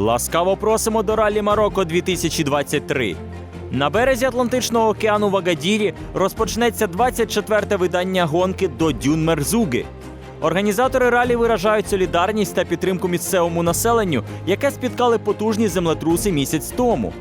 Ласкаво просимо до ралі Марокко 2023. На березі Атлантичного океану в Агадірі розпочнеться 24-те видання гонки до Дюн Мерзуги. Організатори ралі виражають солідарність та підтримку місцевому населенню, яке спіткали потужні землетруси місяць тому.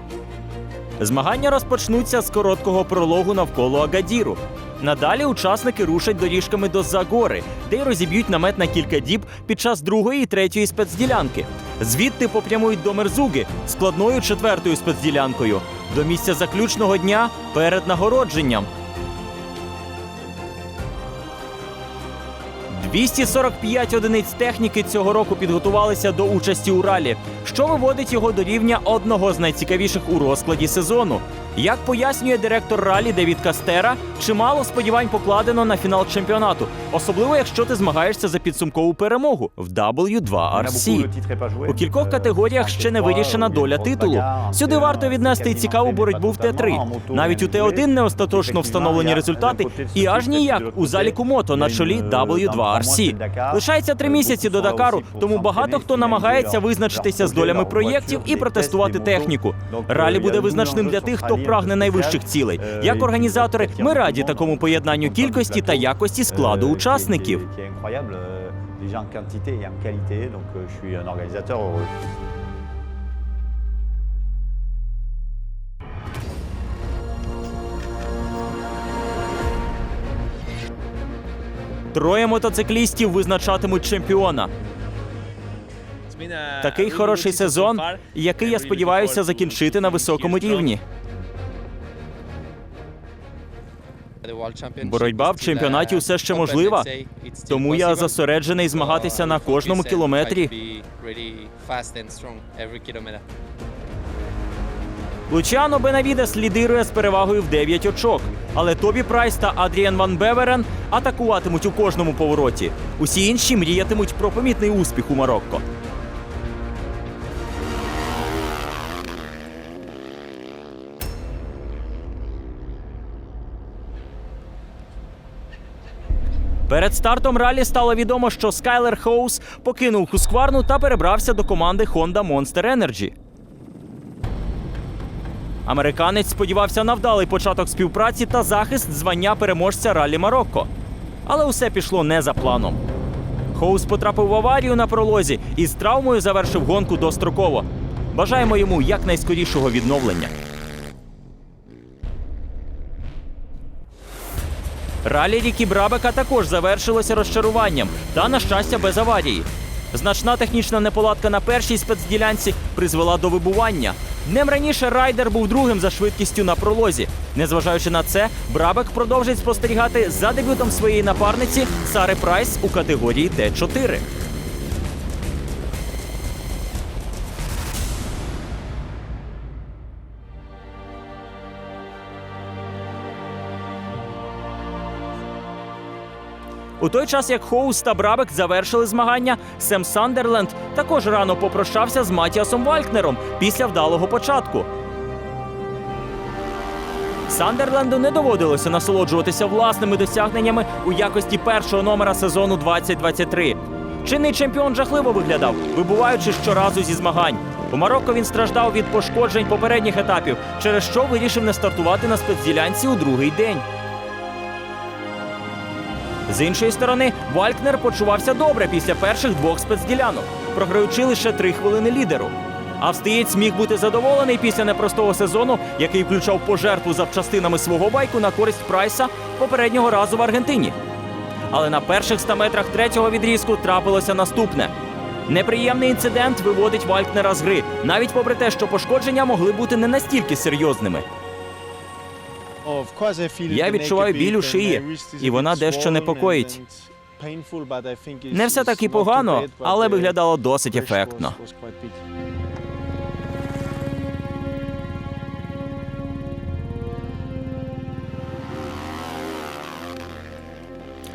Змагання розпочнуться з короткого прологу навколо Агадіру. Надалі учасники рушать доріжками до Загори, де й розіб'ють намет на кілька діб під час другої і третьої спецділянки. Звідти попрямують до Мерзуги складною четвертою спецділянкою до місця заключного дня перед нагородженням. 245 одиниць техніки цього року підготувалися до участі у ралі, що виводить його до рівня одного з найцікавіших у розкладі сезону. Як пояснює директор ралі Девід Кастера, чимало сподівань покладено на фінал чемпіонату, особливо якщо ти змагаєшся за підсумкову перемогу в W2RC. У кількох категоріях ще не вирішена доля титулу. Сюди варто віднести цікаву боротьбу в Т3. Навіть у Т1 не остаточно встановлені результати, і аж ніяк у заліку мото на чолі W2RC. Лишається три місяці до Дакару, тому багато хто намагається визначитися з долями проєктів і протестувати техніку. Ралі буде визначним для тих, хто прагне найвищих цілей. Як організатори, ми раді такому поєднанню кількості та якості складу учасників. euh, euh. Троє мотоциклістів визначатимуть чемпіона. Такий хороший сезон, який я сподіваюся закінчити на високому рівні. Боротьба в чемпіонаті все ще можлива, Тому я зосереджений змагатися на кожному кілометрі. Лучано Бенавідес лідирує з перевагою в 9 очок. Але Тобі Прайс та Адріан Ван Беверен атакуватимуть у кожному повороті. Усі інші мріятимуть про помітний успіх у Марокко. Перед стартом ралі стало відомо, що Скайлер Хоус покинув Хускварну та перебрався до команди Honda Monster Energy. Американець сподівався на вдалий початок співпраці та захист звання переможця ралі Марокко. Але усе пішло не за планом. Хоус потрапив в аварію на пролозі і з травмою завершив гонку достроково. Бажаємо йому якнайскорішого відновлення. Ралі ріки Брабека також завершилося розчаруванням та, на щастя, без аварії. Значна технічна неполадка на першій спецділянці призвела до вибування. Днем раніше райдер був другим за швидкістю на пролозі. Незважаючи на це, Брабек продовжить спостерігати за дебютом своєї напарниці Сари Прайс у категорії Т4. У той час, як Хоус та Брабек завершили змагання, Сем Сандерленд також рано попрощався з Матіасом Валькнером після вдалого початку. Сандерленду не доводилося насолоджуватися власними досягненнями у якості першого номера сезону 2023. Чинний чемпіон жахливо виглядав, вибуваючи щоразу зі змагань. У Марокко він страждав від пошкоджень попередніх етапів, через що вирішив не стартувати на спецділянці у другий день. З іншої сторони, Валькнер почувався добре після перших двох спецділянок, програючи лише три хвилини лідеру. Австієць міг бути задоволений після непростого сезону, який включав пожертву запчастинами свого байку на користь Прайса попереднього разу в Аргентині. Але на перших 100 метрах третього відрізку трапилося наступне. Неприємний інцидент виводить Валькнера з гри, навіть попри те, що пошкодження могли бути не настільки серйозними. Я відчуваю біль у шиї, і вона дещо непокоїть. Не все так і погано, але виглядало досить ефектно.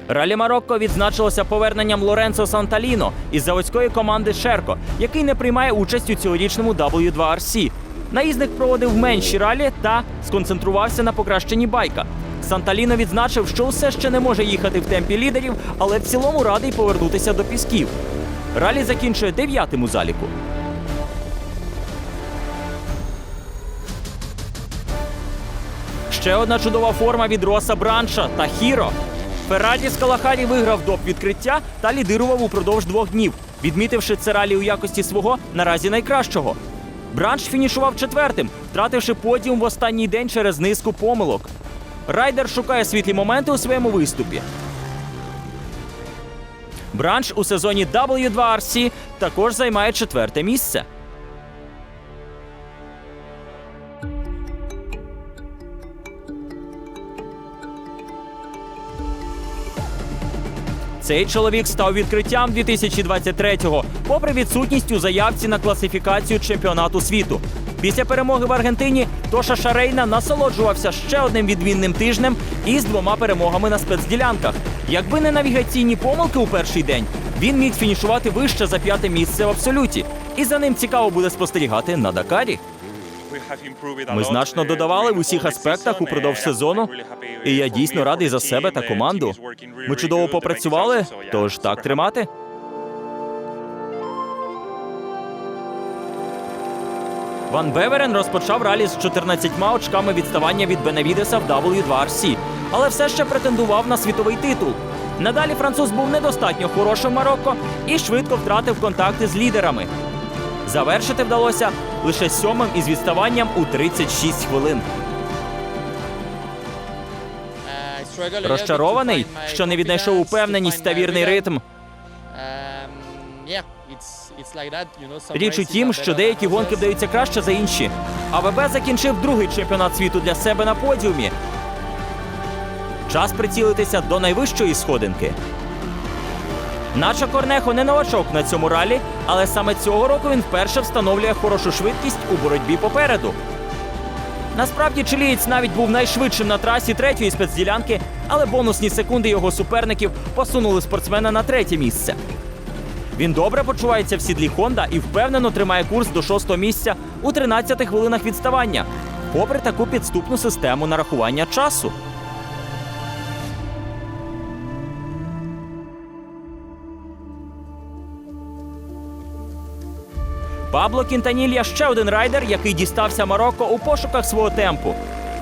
Ралі Марокко відзначилося поверненням Лоренцо Санталіно із заводської команди Шерко, який не приймає участь у цьогорічному W2RC. Наїзник проводив менші ралі та сконцентрувався на покращенні байка. Санталіно відзначив, що все ще не може їхати в темпі лідерів, але в цілому радий повернутися до пісків. Ралі закінчує дев'ятим у заліку. Ще одна чудова форма від Роса Бранша та Хіро. Ферраді Скалахарі виграв доп відкриття та лідирував упродовж двох днів, відмітивши це ралі у якості свого наразі найкращого. Бранш фінішував четвертим, втративши подіум в останній день через низку помилок. Райдер шукає світлі моменти у своєму виступі. Бранш у сезоні W2RC також займає четверте місце. Цей чоловік став відкриттям 2023-го, попри відсутність у заявці на класифікацію чемпіонату світу. Після перемоги в Аргентині Тоша Шарейна насолоджувався ще одним відмінним тижнем із двома перемогами на спецділянках. Якби не навігаційні помилки у перший день, він міг фінішувати вище за п'яте місце в абсолюті. І за ним цікаво буде спостерігати на Дакарі. Ми значно додавали в усіх аспектах упродовж сезону, і я дійсно радий за себе та команду. Ми чудово попрацювали, тож так тримати. Ван Беверен розпочав ралі з 14 очками відставання від Бенавідеса в W2RC, але все ще претендував на світовий титул. Надалі француз був недостатньо хорошим Марокко і швидко втратив контакти з лідерами. Завершити вдалося лише сьомим із відставанням у 36 хвилин. Розчарований, що не віднайшов упевненість та вірний ритм. Річ у тім, що деякі гонки вдаються краще за інші. АВБ закінчив другий чемпіонат світу для себе на подіумі. Час прицілитися до найвищої сходинки. Наче Корнехо не новачок на цьому ралі, але саме цього року він вперше встановлює хорошу швидкість у боротьбі попереду. Насправді чилієць навіть був найшвидшим на трасі третьої спецділянки, але бонусні секунди його суперників посунули спортсмена на третє місце. Він добре почувається в сідлі Honda і впевнено тримає курс до шостого місця у 13 хвилинах відставання, попри таку підступну систему нарахування часу. Пабло Кінтанілья ще один райдер, який дістався Марокко у пошуках свого темпу.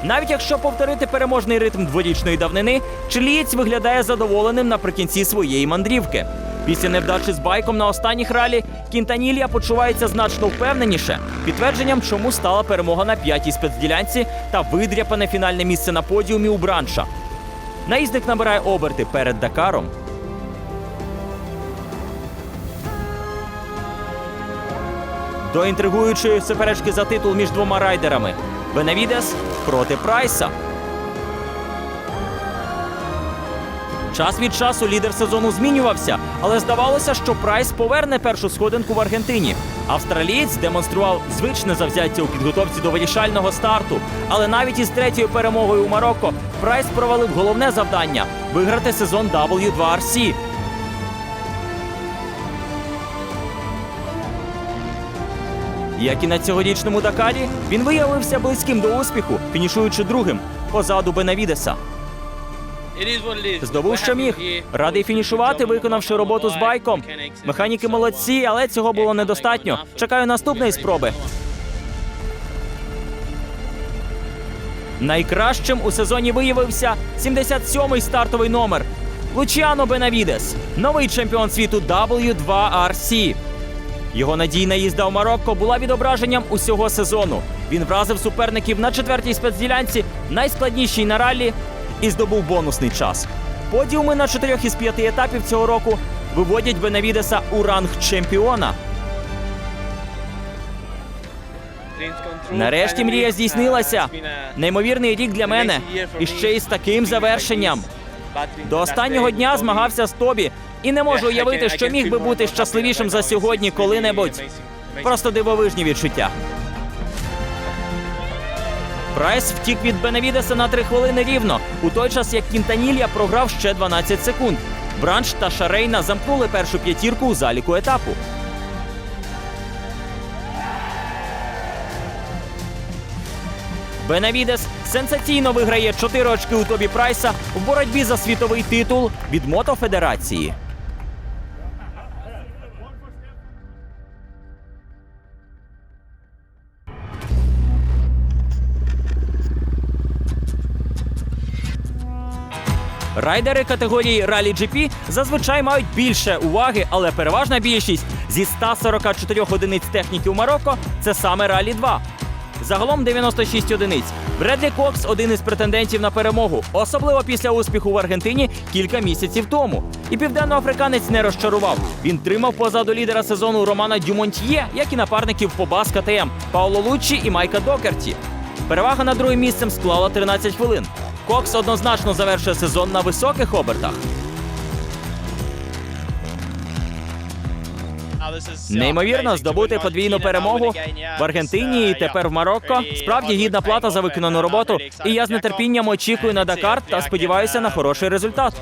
Навіть якщо повторити переможний ритм дворічної давнини, чилієць виглядає задоволеним наприкінці своєї мандрівки. Після невдачі з байком на останніх ралі Кінтанілья почувається значно впевненіше, підтвердженням, чому стала перемога на п'ятій спецділянці та видряпане фінальне місце на подіумі у бранша. Наїзник набирає оберти перед Дакаром. До інтригуючої суперечки за титул між двома райдерами Бенавідес проти Прайса. Час від часу лідер сезону змінювався, але здавалося, що Прайс поверне першу сходинку в Аргентині. Австралієць демонстрував звичне завзяття у підготовці до вирішального старту. Але навіть із третьою перемогою у Марокко Прайс провалив головне завдання виграти сезон W2RC. Як і на цьогорічному Дакарі, він виявився близьким до успіху, фінішуючи другим позаду Бенавідеса. Здобув, що міг. Радий фінішувати, виконавши роботу з байком. Механіки молодці, але цього було недостатньо. Чекаю наступної спроби. Найкращим у сезоні виявився 77-й стартовий номер Лучіано Бенавідес, новий чемпіон світу W2RC. Його надійна їзда в Марокко була відображенням усього сезону. Він вразив суперників на четвертій спецділянці, найскладнішій на раллі, і здобув бонусний час. Подіуми на чотирьох із п'яти етапів цього року виводять Бенавідеса у ранг чемпіона. Нарешті мрія здійснилася. Неймовірний рік для мене. І ще й з таким завершенням. До останнього дня змагався з Тобі, і не можу уявити, що міг би бути щасливішим за сьогодні коли-небудь. Просто дивовижні відчуття. Прайс втік від Бенавідеса на три хвилини рівно, у той час як Кінтанілья програв ще 12 секунд. Бранч та Шарейна замкнули першу п'ятірку у заліку етапу. Бенавідес сенсаційно виграє 4 очки у Тобі Прайса в боротьбі за світовий титул від Мотофедерації. Райдери категорії Rally GP зазвичай мають більше уваги, але переважна більшість зі 144 одиниць техніки у Марокко це саме Rally 2. Загалом 96 одиниць. Бредлі Кокс один із претендентів на перемогу, особливо після успіху в Аргентині кілька місяців тому. І південноафриканець не розчарував. Він тримав позаду лідера сезону Романа Дюмонтьє, як і напарників по БАС КТМ Пауло Луччі і Майка Докерті. Перевага над другим місцем склала 13 хвилин. Кокс однозначно завершує сезон на високих обертах. Неймовірно здобути подвійну перемогу в Аргентині і тепер в Марокко. Справді гідна плата за виконану роботу. І я з нетерпінням очікую на Дакар та сподіваюся на хороший результат.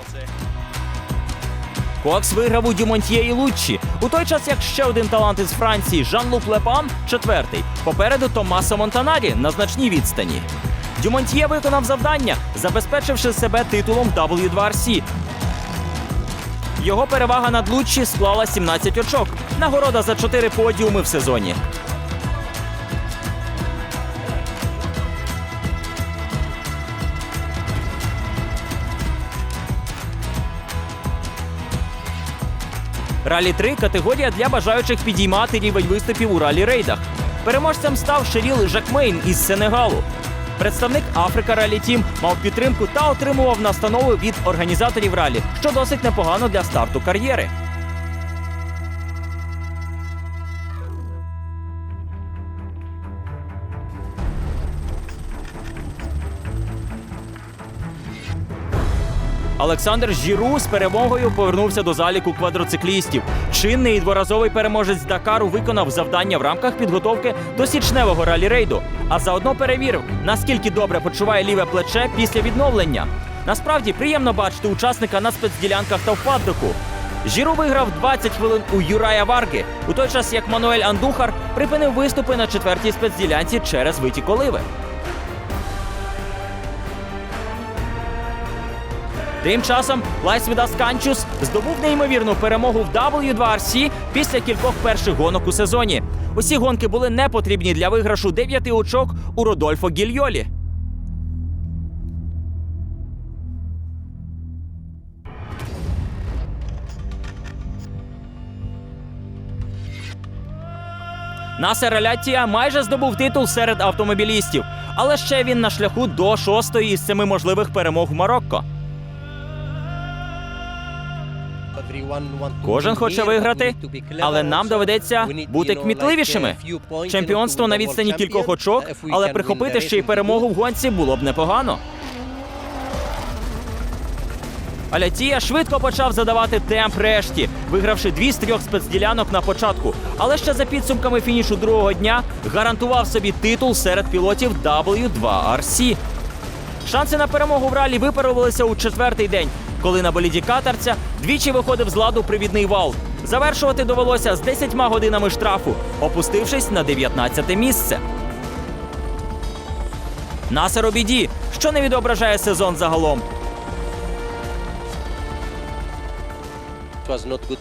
Кокс виграв у Дюмонтьє і Луччі. У той час, як ще один талант із Франції Жан-Лук Лепан, четвертий. Попереду Томасо Монтанарі на значній відстані. Дюмонтьє виконав завдання, забезпечивши себе титулом W2RC. Його перевага над Луччі склала 17 очок. Нагорода за 4 подіуми в сезоні. Ралі 3 категорія для бажаючих підіймати рівень виступів у ралі рейдах. Переможцем став Шеріл Жакмейн із Сенегалу. Представник Африка Ралі Тім мав підтримку та отримував настанови від організаторів ралі, що досить непогано для старту кар'єри. Олександр Жіру з перемогою повернувся до заліку квадроциклістів. Чинний і дворазовий переможець Дакару виконав завдання в рамках підготовки до січневого ралі-рейду, а заодно перевірив, наскільки добре почуває ліве плече після відновлення. Насправді приємно бачити учасника на спецділянках та в паддоку. Жіру виграв 20 хвилин у Юрая Варги, у той час як Мануель Андухар припинив виступи на четвертій спецділянці через витік оливи. Тим часом Лайс Відас Канчус здобув неймовірну перемогу в W2RC після кількох перших гонок у сезоні. Усі гонки були не потрібні для виграшу 9 очок у Родольфо Гільйолі. Насер Аляттія майже здобув титул серед автомобілістів, але ще він на шляху до шостої із семи можливих перемог в Марокко. Кожен хоче виграти, але нам доведеться бути кмітливішими. Чемпіонство на відстані кількох очок, але прихопити ще й перемогу в гонці було б непогано. Алятія швидко почав задавати темп решті, вигравши дві з трьох спецділянок на початку. Але ще за підсумками фінішу другого дня гарантував собі титул серед пілотів W2RC. Шанси на перемогу в ралі випарувалися у четвертий день, коли на боліді катарця двічі виходив з ладу привідний вал. Завершувати довелося з 10 годинами штрафу, опустившись на 19 місце. Насер у біді, що не відображає сезон загалом.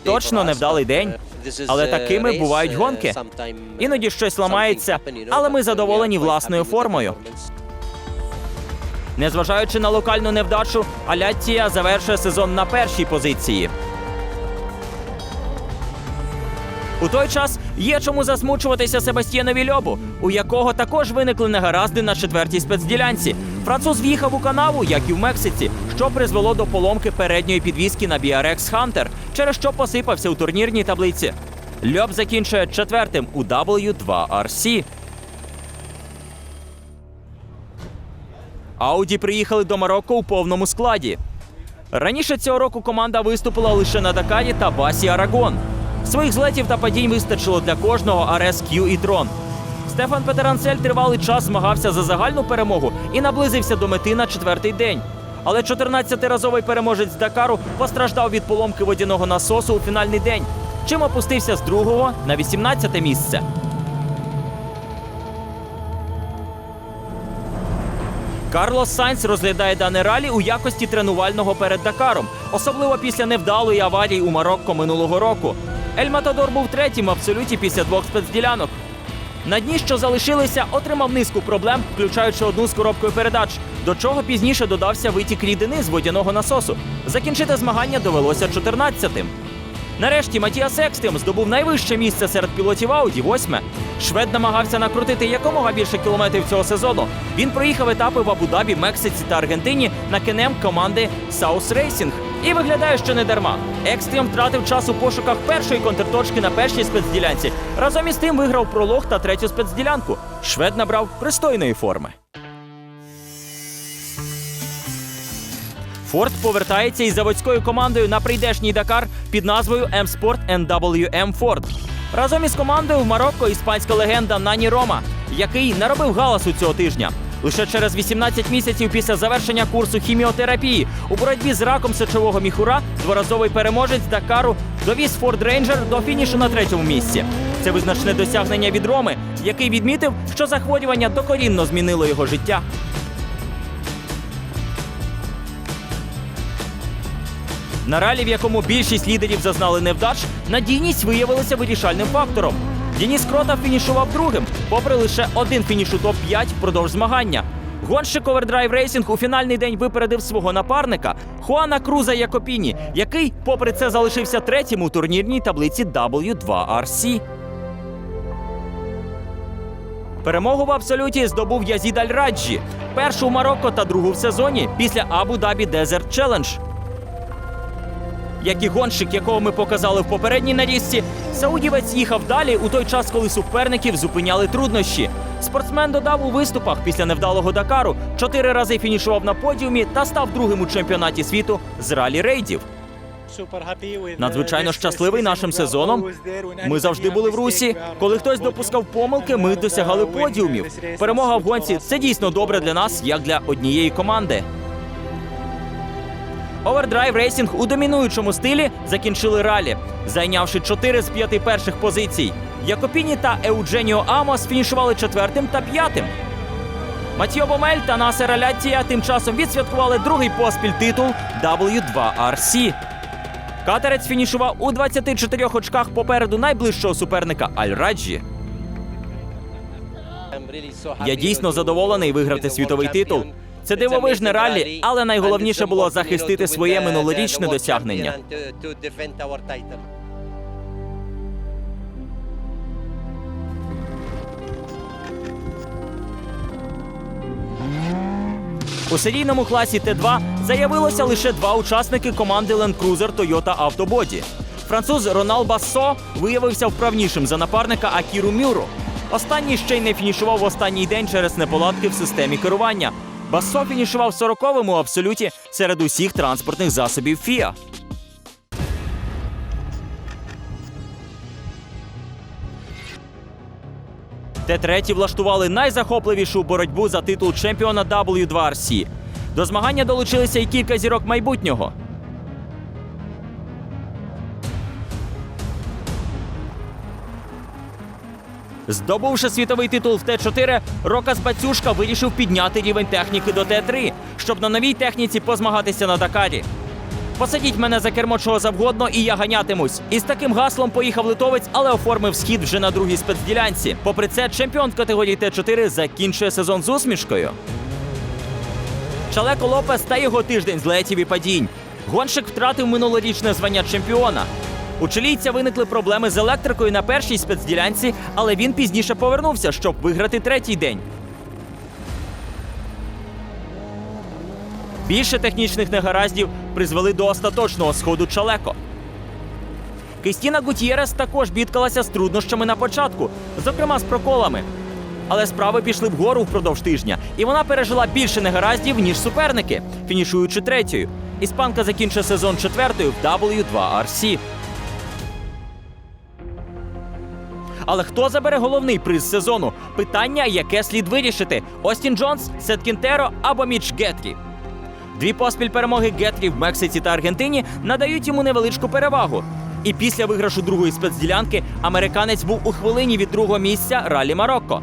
Точно невдалий день, але такими бувають гонки. Іноді щось ламається, але ми задоволені власною формою. Незважаючи на локальну невдачу, Аляттія завершує сезон на першій позиції. У той час є чому засмучуватися Себастьєнові Льобу, у якого також виникли негаразди на четвертій спецділянці. Француз в'їхав у канаву, як і в Мексиці, що призвело до поломки передньої підвіски на BRX Hunter, через що посипався у турнірній таблиці. Льоб закінчує четвертим у W2RC. Ауді приїхали до Марокко у повному складі. Раніше цього року команда виступила лише на Дакарі та Басі Арагон. Своїх злетів та падінь вистачило для кожного RSQ і Трон. Стефан Петеранцель тривалий час змагався за загальну перемогу і наблизився до мети на четвертий день. Але 14-разовий переможець Дакару постраждав від поломки водяного насосу у фінальний день, чим опустився з другого на 18 місце. Карлос Сайнц розглядає дане ралі у якості тренувального перед Дакаром, особливо після невдалої аварії у Марокко минулого року. Ель Матадор був третім в абсолюті після двох спецділянок. На дні, що залишилися, отримав низку проблем, включаючи одну з коробкою передач. до чого пізніше додався витік рідини з водяного насосу. Закінчити змагання довелося 14-тим. Нарешті Матіас Екстрім здобув найвище місце серед пілотів Ауді, восьме. Швед намагався накрутити якомога більше кілометрів цього сезону. Він проїхав етапи в Абу-Дабі, Мексиці та Аргентині на кенем команди South Racing. І виглядає, що не дарма. Екстрім втратив час у пошуках першої контрточки на першій спецділянці. Разом із тим виграв пролог та третю спецділянку. Швед набрав пристойної форми. Форд повертається із заводською командою на прийдешній Дакар під назвою M-Sport NWM Ford. Разом із командою в Марокко іспанська легенда Нані Рома, який наробив галасу цього тижня. Лише через 18 місяців після завершення курсу хіміотерапії у боротьбі з раком сечового міхура дворазовий переможець Дакару довіз Ford Ranger до фінішу на третьому місці. Це визначне досягнення від Роми, який відмітив, що захворювання докорінно змінило його життя. На ралі, в якому більшість лідерів зазнали невдач, надійність виявилася вирішальним фактором. Дініс Крота фінішував другим, попри лише один фініш у топ-5 впродовж змагання. Гонщик Overdrive Racing у фінальний день випередив свого напарника Хуана Круза Якопіні, який, попри це, залишився третім у турнірній таблиці W2RC. Перемогу в абсолюті здобув Язід Аль-Раджі, першу у Марокко та другу в сезоні після Abu Dhabi Desert Challenge. Як і гонщик, якого ми показали в попередній нарізці, саудівець їхав далі у той час, коли суперників зупиняли труднощі. Спортсмен додав у виступах після невдалого Дакару, чотири рази фінішував на подіумі та став другим у чемпіонаті світу з ралі рейдів. Надзвичайно щасливий нашим сезоном. Ми завжди були в русі. Коли хтось допускав помилки, ми досягали подіумів. Перемога в гонці це дійсно добре для нас, як для однієї команди. Overdrive Racing у домінуючому стилі закінчили ралі, зайнявши 4 з 5 перших позицій. Якопіні та Еудженіо Амос фінішували четвертим та п'ятим. Матіо Бомель та Насер Аляттія тим часом відсвяткували другий поспіль титул W2RC. Катерець фінішував у 24 очках попереду найближчого суперника Аль-Раджі. Я дійсно задоволений виграти світовий титул. Це дивовижне раллі, але найголовніше було захистити своє минулорічне досягнення. У серійному класі Т2 заявилося лише два учасники команди Land Cruiser Toyota Автободі. Француз Ронал Бассо виявився вправнішим за напарника Акіру Мюру. Останній ще й не фінішував в останній день через неполадки в системі керування. Бассо фінішував 40-м у абсолюті серед усіх транспортних засобів ФІА. Т-3 влаштували найзахопливішу боротьбу за титул чемпіона W2RC. До змагання долучилися й кілька зірок майбутнього. Здобувши світовий титул в Т4, Рокас Бацюшка вирішив підняти рівень техніки до Т3, щоб на новій техніці позмагатися на Дакарі. Посадіть мене за кермо чого завгодно, і я ганятимусь. Із таким гаслом поїхав литовець, але оформив схід вже на другій спецділянці. Попри це, чемпіон в категорії Т4 закінчує сезон з усмішкою. Чалеко Лопес та його тиждень злетів і падінь. Гонщик втратив минулорічне звання чемпіона. У чилійця виникли проблеми з електрикою на першій спецділянці, але він пізніше повернувся, щоб виграти третій день. Більше технічних негараздів призвели до остаточного сходу Чалеко. Кристіна Гутєрес також бідкалася з труднощами на початку, зокрема з проколами. Але справи пішли вгору впродовж тижня, і вона пережила більше негараздів, ніж суперники, фінішуючи третьою. Іспанка закінчує сезон четвертою в W2RC. Але хто забере головний приз сезону? Питання, яке слід вирішити: Остін Джонс, Сет Кінтеро або Міч Гетрі. Дві поспіль перемоги Гетрі в Мексиці та Аргентині надають йому невеличку перевагу. І після виграшу другої спецділянки американець був у хвилині від другого місця ралі Марокко.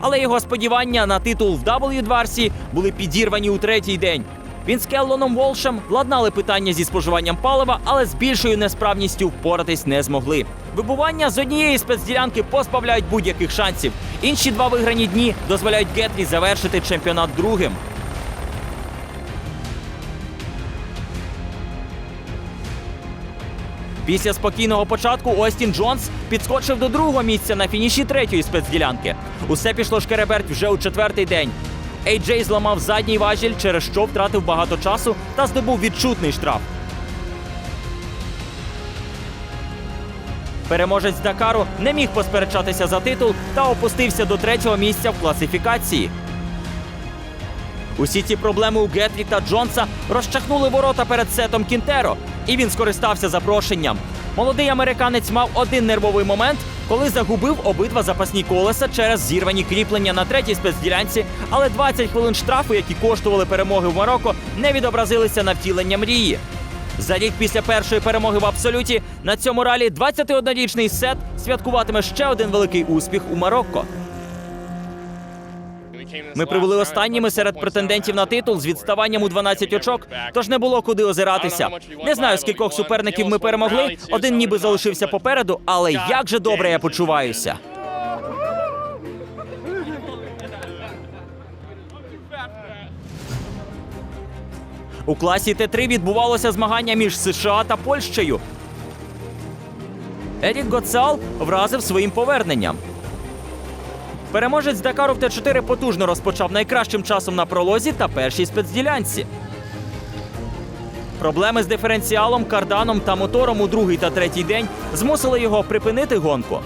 Але його сподівання на титул в W2RC були підірвані у третій день. Він з Келлоном Волшем владнали питання зі споживанням палива, але з більшою несправністю впоратись не змогли. Вибування з однієї спецділянки позбавляють будь-яких шансів. Інші два виграні дні дозволяють Гетлі завершити чемпіонат другим. Після спокійного початку Остін Джонс підскочив до другого місця на фініші третьої спецділянки. Усе пішло шкереберть вже у четвертий день. Ей-Джей зламав задній важіль, через що втратив багато часу та здобув відчутний штраф. Переможець Дакару не міг посперечатися за титул та опустився до третього місця в класифікації. Усі ці проблеми у Гетрі та Джонса розчахнули ворота перед сетом Кінтеро, і він скористався запрошенням. Молодий американець мав один нервовий момент, коли загубив обидва запасні колеса через зірвані кріплення на третій спецділянці, але 20 хвилин штрафу, які коштували перемоги в Марокко, не відобразилися на втілення мрії. За рік після першої перемоги в абсолюті на цьому ралі 21-річний сет святкуватиме ще один великий успіх у Марокко. Ми прибули останніми серед претендентів на титул з відставанням у 12 очок, тож не було куди озиратися. Не знаю, скількох суперників ми перемогли. Один ніби залишився попереду, але як же добре я почуваюся. У класі Т3 відбувалося змагання між США та Польщею. Ерік Гоцал вразив своїм поверненням. Переможець Дакару в Т4 потужно розпочав найкращим часом на пролозі та першій спецділянці. Проблеми з диференціалом, карданом та мотором у другий та третій день змусили його припинити гонку.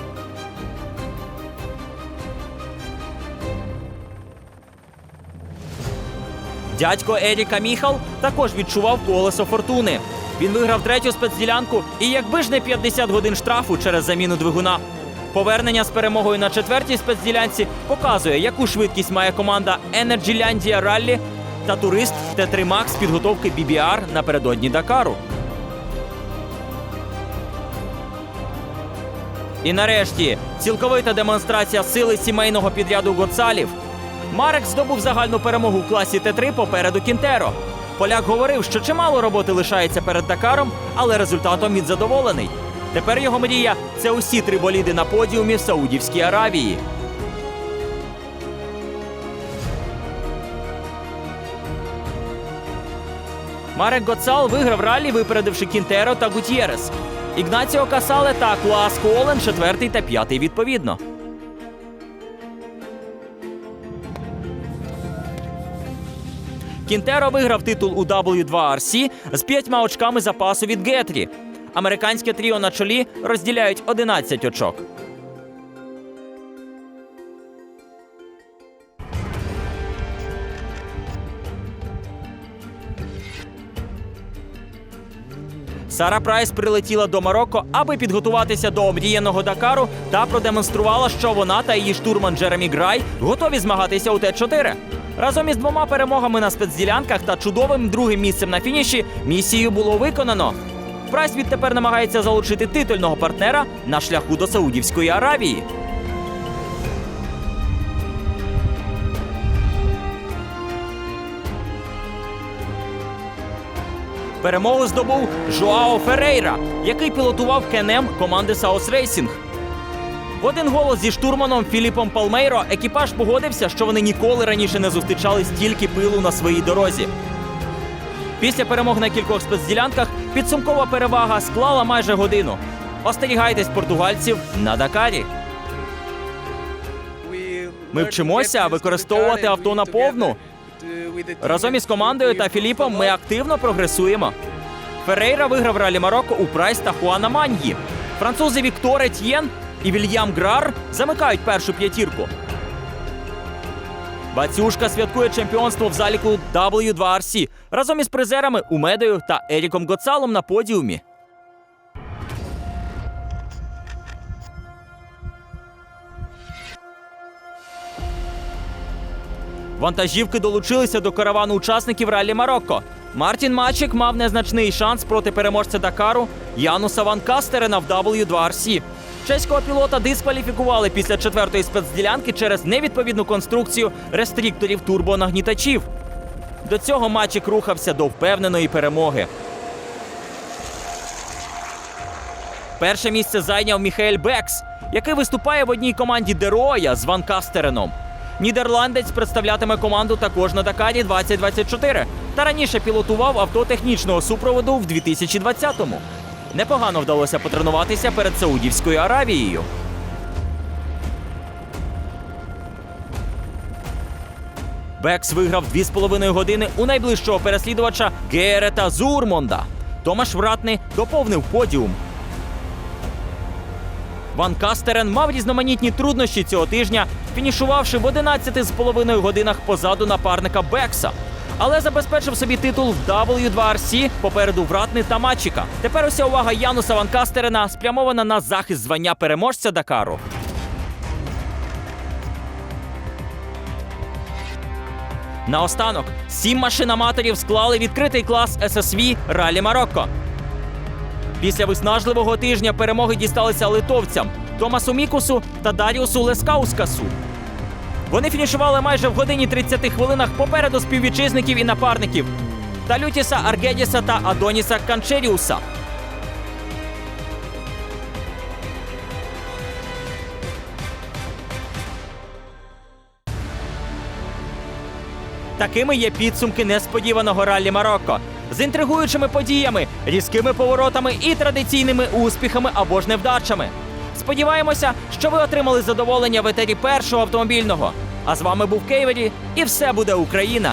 Дядько Еріка Міхал також відчував колесо фортуни. Він виграв третю спецділянку, і якби ж не 50 годин штрафу через заміну двигуна. Повернення з перемогою на четвертій спецділянці показує, яку швидкість має команда Energylandia Rally та турист Т3 Max з підготовки BBR напередодні Дакару. І нарешті цілковита демонстрація сили сімейного підряду Гоцалів. Марек здобув загальну перемогу в класі Т3 попереду Кінтеро. Поляк говорив, що чимало роботи лишається перед Дакаром, але результатом він задоволений. Тепер його мрія це усі три боліди на подіумі в Саудівській Аравії. Марек Гоцал виграв ралі, випередивши Кінтеро та Гутєрес. Ігнаціо Касале та Клас Колен четвертий та п'ятий відповідно. Кінтеро виграв титул у W2RC з п'ятьма очками запасу від Гетрі. Американське тріо на чолі розділяють 11 очок. Сара Прайс прилетіла до Марокко, аби підготуватися до омріяного Дакару та продемонструвала, що вона та її штурман Джеремі Грай готові змагатися у Т4. Разом із двома перемогами на спецділянках та чудовим другим місцем на фініші місію було виконано. Прайс відтепер намагається залучити титульного партнера на шляху до Саудівської Аравії. Перемогу здобув Жоао Ферейра, який пілотував кенем команди Саус Рейсінг. В один голос зі штурманом Філіпом Палмейро екіпаж погодився, що вони ніколи раніше не зустрічали стільки пилу на своїй дорозі. Після перемог на кількох спецділянках підсумкова перевага склала майже годину. Остерігайтесь португальців на Дакарі. Ми вчимося використовувати авто на повну. Разом із командою та Філіпом ми активно прогресуємо. Ферейра виграв ралі Марокко у Прайс та Хуана Маньї. Французи Віктор Етьєн і Вільям Грар замикають першу п'ятірку. Бацюшка святкує чемпіонство в заліку W2RC разом із призерами Умедою та Еріком Гоцалом на подіумі. Вантажівки долучилися до каравану учасників ралі Марокко. Мартін Мачик мав незначний шанс проти переможця Дакару Януса Ван Кастерена в W2RC. Чеського пілота дискваліфікували після четвертої спецділянки через невідповідну конструкцію рестрікторів турбонагнітачів. До цього Мачик рухався до впевненої перемоги. Перше місце зайняв Міхаель Бекс, який виступає в одній команді Дероя з Ван Кастереном. Нідерландець представлятиме команду також на Дакарі 2024 та раніше пілотував авто технічного супроводу в 2020-му. Непогано вдалося потренуватися перед Саудівською Аравією. Бекс виграв 2,5 години у найближчого переслідувача Герета Зурмонда. Томаш Вратний доповнив подіум. Ван Кастерен мав різноманітні труднощі цього тижня, фінішувавши в 11,5 годинах позаду напарника Бекса. Але забезпечив собі титул в W2RC попереду Вратни та Мачіка. Тепер уся увага Януса Ван Кастерена спрямована на захист звання переможця Дакару. Наостанок, сім машиноматорів склали відкритий клас SSV Ралі Марокко. Після виснажливого тижня перемоги дісталися литовцям Томасу Мікусу та Даріусу Лескаускасу. Вони фінішували майже в годині 30 хвилинах попереду співвітчизників і напарників та Лютіса Аргедіса та Адоніса Канчеріуса. Такими є підсумки несподіваного раллі Марокко з інтригуючими подіями, різкими поворотами і традиційними успіхами або ж невдачами. Сподіваємося, що ви отримали задоволення в етері першого автомобільного. А з вами був Кейвері, і все буде Україна.